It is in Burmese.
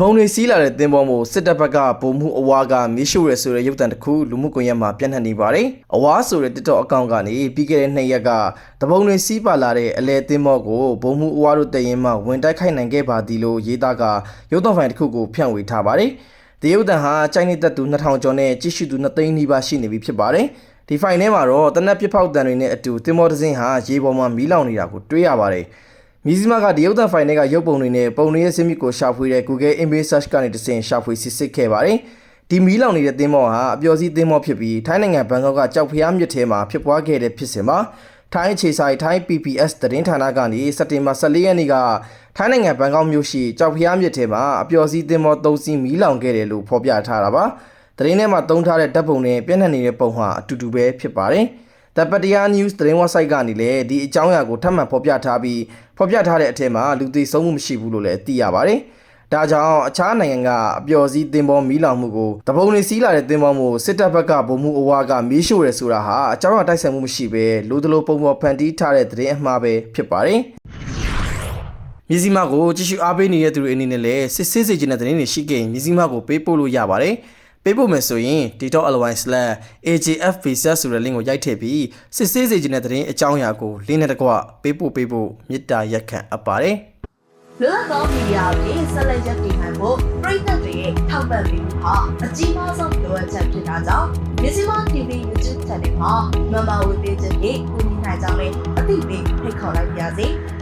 ပုံတွေစီးလာတဲ့သင်္ဘောမို့စစ်တပ်ဘက်ကဗိုလ်မှူးအဝါကမီးရှို့ရဲဆိုတဲ့ရုပ်သံတစ်ခုလူမှုကွန်ရက်မှာပြန့်နှံ့နေပါတယ်။အဝါဆိုတဲ့ TikTok အကောင့်ကနေပြီးခဲ့တဲ့နှစ်ရက်ကတပုံတွေစီးပါလာတဲ့အလဲသင်္ဘောကိုဗိုလ်မှူးအဝါတို့တရင်မှဝင်တိုက်ခိုက်နိုင်ခဲ့ပါသည်လို့ရေးသားကရုပ်သံဖိုင်တစ်ခုကိုဖြန့်ဝေထားပါတယ်။ဒီရုပ်သံဟာချိုင်းနေသက်သူ2000ကျော်နဲ့ကြည့်ရှုသူ2သိန်းနီးပါးရှိနေပြီဖြစ်ပါတယ်။ဒီဖိုင်ထဲမှာတော့တနက်ပြစ်ဖောက်တံတွေနဲ့အတူသင်္ဘောတစ်စင်းဟာရေပေါ်မှာမီးလောင်နေတာကိုတွေ့ရပါတယ်။ မြစည်းမကဒီရုပ်သံဖိုင်တွေကရုပ်ပုံတွေနဲ့ပုံတွေရဲ့စင်မြစ်ကိုရှာဖွေတဲ့ Google Image Search ကနေတစ်ဆင့်ရှာဖွေစစ်စစ်ခဲ့ပါတယ်။ဒီမီးလောင်နေတဲ့သင်းမောဟာအပျော်စီးသင်းမောဖြစ်ပြီးထိုင်းနိုင်ငံဘန်ကောက်ကကြောက်ဖျားမြစ်ထဲမှာဖြစ်ပွားခဲ့တဲ့ဖြစ်စဉ်မှာထိုင်းအခြေဆိုင်ထိုင်း PPS သတင်းဌာနကနေစက်တင်ဘာ14ရက်နေ့ကထိုင်းနိုင်ငံဘန်ကောက်မြို့ရှိကြောက်ဖျားမြစ်ထဲမှာအပျော်စီးသင်းမော၃စီးမီးလောင်ခဲ့တယ်လို့ဖော်ပြထားတာပါ။သတင်းထဲမှာသုံးထားတဲ့ဓာတ်ပုံနဲ့ပြည့်နှက်နေတဲ့ပုံဟာအတူတူပဲဖြစ်ပါတယ်။ The Pattaya News သတင်း website ကနေလည်းဒီအကြောင်းအရာကိုထပ်မံဖော်ပြထားပြီးဖော်ပြထားတဲ့အထက်မှာလူသိဆုံးမှုမရှိဘူးလို့လည်းသိရပါတယ်။ဒါကြောင့်အခြားနိုင်ငံကအပျော်စီးသင်္ဘောမီးလောင်မှုကိုတပုံတွေစီးလာတဲ့သင်္ဘောမို့စစ်တပ်ဘက်ကဗိုလ်မှူးအဝါကမီးရှို့ရဲဆိုတာဟာအကြောင်းအရာတိုက်ဆိုင်မှုမရှိဘဲလူတလို့ပုံပေါ်ဖန်တီးထားတဲ့သတင်းအမှားပဲဖြစ်ပါတယ်။မြစည်းမကိုကြည့်ရှုအားပေးနေတဲ့သူတွေအနေနဲ့လည်းစစ်ဆေးစေချင်တဲ့သတင်းတွေရှိခဲ့ရင်မြစည်းမကိုပေးပို့လို့ရပါတယ်။ ပေးပို့မယ်ဆိုရင် dot.ly/ajfvisa ဆိုတဲ့ link ကိုရိုက်ထည့်ပြီးစစ်ဆေးစေချင်တဲ့သတင်းအကြောင်းအရာကို link နဲ့တကွပေးပို့ပေးဖို့မေတ္တာရက်ခံအပ်ပါတယ်။လွတ်လပ်သောမီဒီယာအပြင်ဆက်လက်ရပ်တည်နိုင်ဖို့ပြည်သက်တွေရဲ့ထောက်ပံ့ပေးမှုဟာအကြီးမားဆုံးလိုအပ်ချက်ဖြစ်တာကြောင့်မြစီမ TV YouTube Channel မှာမမဝေပေးခြင်းဖြင့်ကူညီနိုင်ကြောင်းလည်းအသိပေးဖိတ်ခေါ်လိုက်ပါရစေ။